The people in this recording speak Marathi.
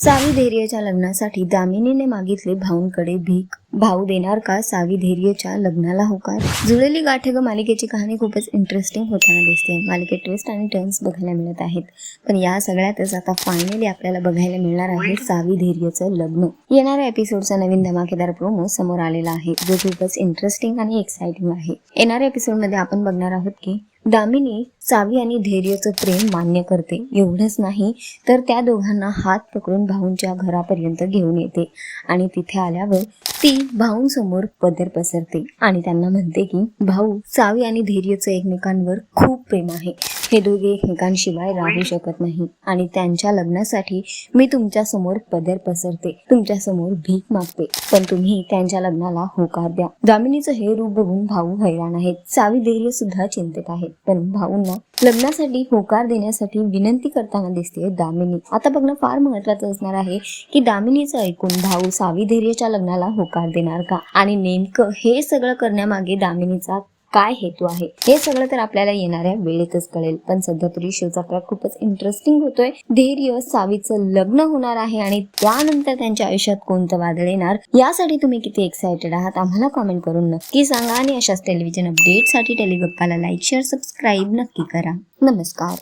सावी धैर्यच्या लग्नासाठी दामिनीने मागितले भाऊंकडे भीक. भाऊ देणार का सावी धैर्यच्या लग्नाला होकार? जुळलेली गाठ ग मालिकेची कहाणी खूपच इंटरेस्टिंग होताना दिसते. मालिकेत ट्विस्ट आणि टर्न्स बघायला मिळत आहेत. पण या सगळ्यातच आता फायनली आपल्याला बघायला मिळणार आहे सावी धैर्यचं लग्न. येणाऱ्या एपिसोडचा नवीन धमाकेदार प्रोमो समोर आलेला आहे जो खूपच इंटरेस्टिंग आणि एक्साइटिंग आहे. येणाऱ्या एपिसोडमध्ये आपण बघणार आहोत की दामिनी सावी आणि धैर्यचं प्रेम मान्य करते. एवढंच नाही तर त्या दोघांना हात पकडून भाऊंच्या घरापर्यंत घेऊन येते. आणि तिथे आल्यावर ती भाऊंसमोर पदर पसरते आणि त्यांना म्हणते की भाऊ सावी आणि धैर्यचं एकमेकांवर खूप प्रेम आहे. हे दोघे एकमेकांशिवाय राहू शकत नाही. आणि त्यांच्या लग्नासाठी मी तुमच्यासमोर पदर पसरते. तुमच्यासमोर भीक मागते. पण तुम्ही त्यांच्या लग्नाला होकार द्या. दामिनीचं हे रूप बघून भाऊ हैराण आहेत. सावी धैर्य सुद्धा चिंतेत आहेत. पण भाऊंना लग्नासाठी होकार देण्यासाठी विनंती करताना दिसते दामिनी. आता बघणं फार महत्वाचं असणार आहे की दामिनीचं ऐकून भाऊ सावी धैर्यच्या लग्नाला होकार देणार का? आणि नेमकं हे सगळं करण्यामागे दामिनीचा काय हेतू आहे? हे सगळं तर आपल्याला येणाऱ्या वेळेतच कळेल. पण सध्या तरी शोचा खूपच इंटरेस्टिंग होतोय. धैर्य सावीचं लग्न होणार आहे आणि त्यानंतर त्यांच्या आयुष्यात कोणतं वादळ येणार यासाठी तुम्ही किती एक्सायटेड आहात आम्हाला कॉमेंट करून नक्की सांगा. आणि अशाच टेलिव्हिजन अपडेटसाठी टेलिगप्पाला लाईक शेअर सबस्क्राईब नक्की करा. नमस्कार.